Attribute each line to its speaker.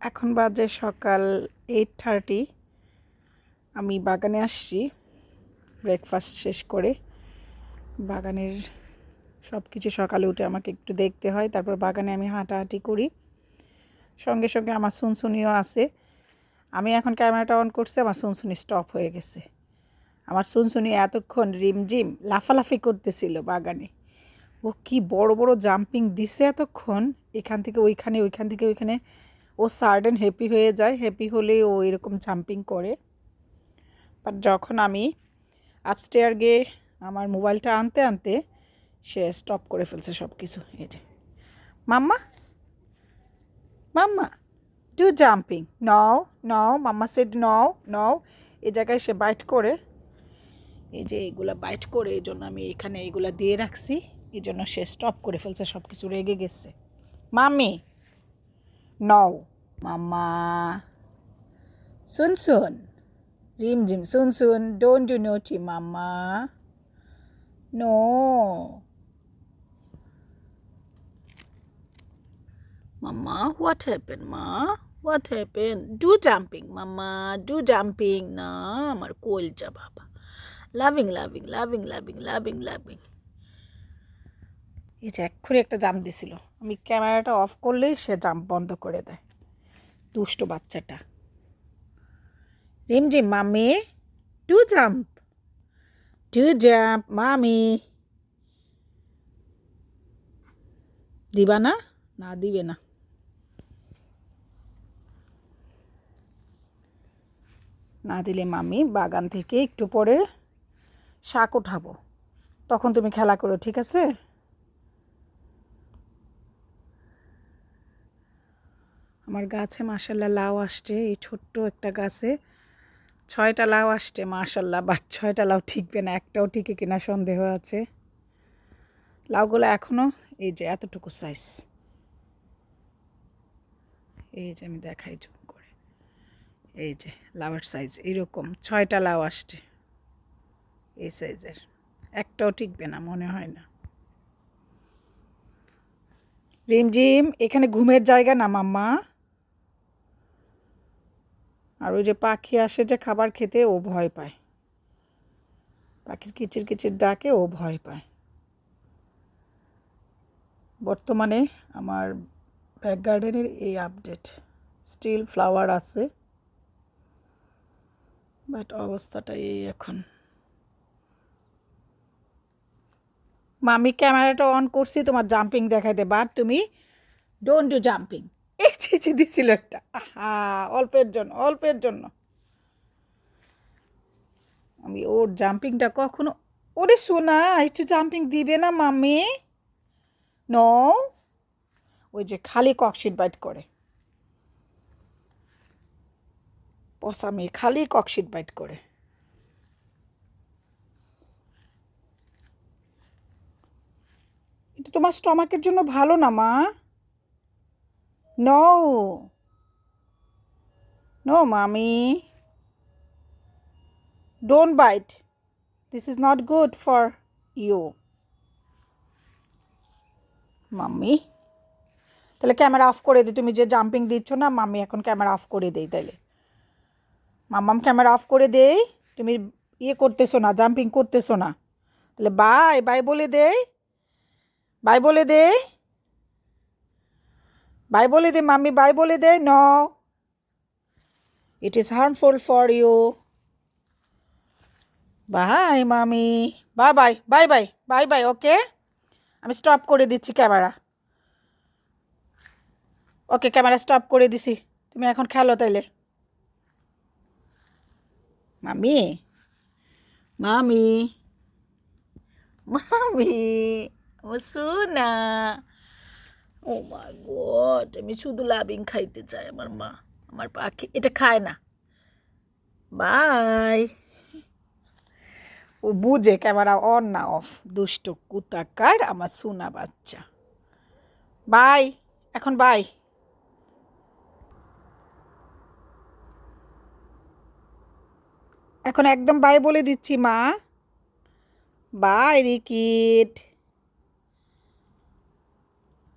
Speaker 1: এখন বাজে সকাল এইট থার্টি আমি বাগানে আসছি ব্রেকফাস্ট শেষ করে। বাগানের সব কিছু সকালে উঠে আমাকে একটু দেখতে হয়, তারপর বাগানে আমি হাঁটাহাঁটি করি। সঙ্গে সঙ্গে আমার সুনসুনিও আছে। আমি এখন ক্যামেরাটা অন করছি, আমার সুনসুনি স্টপ হয়ে গেছে। আমার সুনসুনি এতক্ষণ রিমঝিম, লাফালাফি করতেছিল বাগানে। ও কি বড় বড় জাম্পিং দিছে এতক্ষণ, এখান থেকে ওইখানে, ওইখান থেকে ওইখানে। ও সার্ডেন হ্যাপি হয়ে যায় হ্যাপি হলে ও এরকম জাম্পিং করে। বাট যখন আমি আপস্টেয়ার গিয়ে আমার মোবাইলটা আনতে আনতে সে স্টপ করে ফেলছে সব কিছু এই যে, mamma mamma do jumping no no, mamma said no no. এ জায়গায় সে বাইট করে। এই যে এইগুলা বাইট করে, এই জন্য আমি এখানে এইগুলা দিয়ে রাখছি। এই জন্য সে স্টপ করে ফেলছে সব কিছু রেগে গেছে। মাম্মি নও মাম্মা শুন শুন রিম ঝিম শুন শুন don't do naughty mamma no Mama, what happened, Ma? What happened? Do jumping, Mama. Do jumping. না আমার কোলচা বাবা loving loving loving loving loving loving এই যে এক্ষুনি একটা জাম্প দিছিল। আমি ক্যামেরাটা অফ করলেই সে জাম্প বন্ধ করে দেয়। দুষ্ট বাচ্চাটা। রিমঝিম মামি টু জাম্প টু জাম্প মামি দিবা না? না, দিবে না। না দিলে মামি বাগান থেকে একটু পরে শাক উঠাবো। তখন তুমি খেলা করো, ঠিক আছে? আমার গাছে মাসাল্লাহ লাউ আসছে, এই ছোট্ট একটা গাছে। ছয়টা লাউ আসছে, মাশাল্লাহ, বাট ছয়টা লাউ ঠিকবে না, একটাও টিকে কিনা সন্দেহ আছে। লাউগুলো এখনও এই যে এতটুকু সাইজ এই যে আমি দেখাই জুম করে। এই যে লাউয়ের সাইজ এরকম, ছয়টা লাউ আসছে। এই সাইজের একটাও টিকবে না, মনে হয় না। রিমঝিম, এখানে ঘুমের জায়গা না, মাম্মা। আর ওই যে পাখি আসে যে খাবার খেতে, ও ভয় পায়। পাখির কিচির কিচির ডাকে, ও ভয় পায়। বর্তমানে আমার ব্যাক গার্ডেনের এই আপডেট, স্টিল ফ্লাওয়ার আছে। বাট অবস্থাটা এই এখন। মামি, ক্যামেরাটা অন করছি, তোমার জাম্পিং দেখাইতে, বাট তুমি ডোন্ট ডু জাম্পিং এই চেঁচে দিছিল একটা। আহা, অল্পের জন্য অল্পের জন্য। আমি ওর জাম্পিংটা কখনো ওরে সোনা, একটু জাম্পিং দিবে না মামি ন ওই যে খালি ককশিট বাইট করে। পসা মেয়ে, খালি ককশিট বাইট করে। এটা তোমার স্টমাকের জন্য ভালো না মা? No no mummy don't bite this is not good for you mummy তাহলে ক্যামেরা অফ করে দিই তুমি যে জাম্পিং দিচ্ছ না মাম্মি এখন ক্যামেরা অফ করে দেই তাহলে। মাম্মাম ক্যামেরা অফ করে দেই। তুমি ইয়ে করতেছো না জাম্পিং করতেছো না। তাহলে বাই বাই বলে দেই বাই বলে দে। বাই বলে দে, মাম্মি, বাই বলে দে, ন। It is harmful for you bye mummy bye bye bye bye bye bye okay আমি স্টপ করে দিচ্ছি ক্যামেরা। ওকে ক্যামেরা স্টপ করে দিছি। তুমি এখন খেলো তাইলে। মামি মামি মামি ও সোনা। ও মাই গড আমি শুধু লাবিং খাইতে চাই আমার মা। আমার পাখি, এটা খায় না। বাই। ও বুঝে ক্যামেরা অন না অফ, দুষ্ট কুতাকার, আমার সোনা বাচ্চা। বাই, এখন বাই। এখন একদম বাই বলে দিচ্ছি, মা। বাই, রিকিট।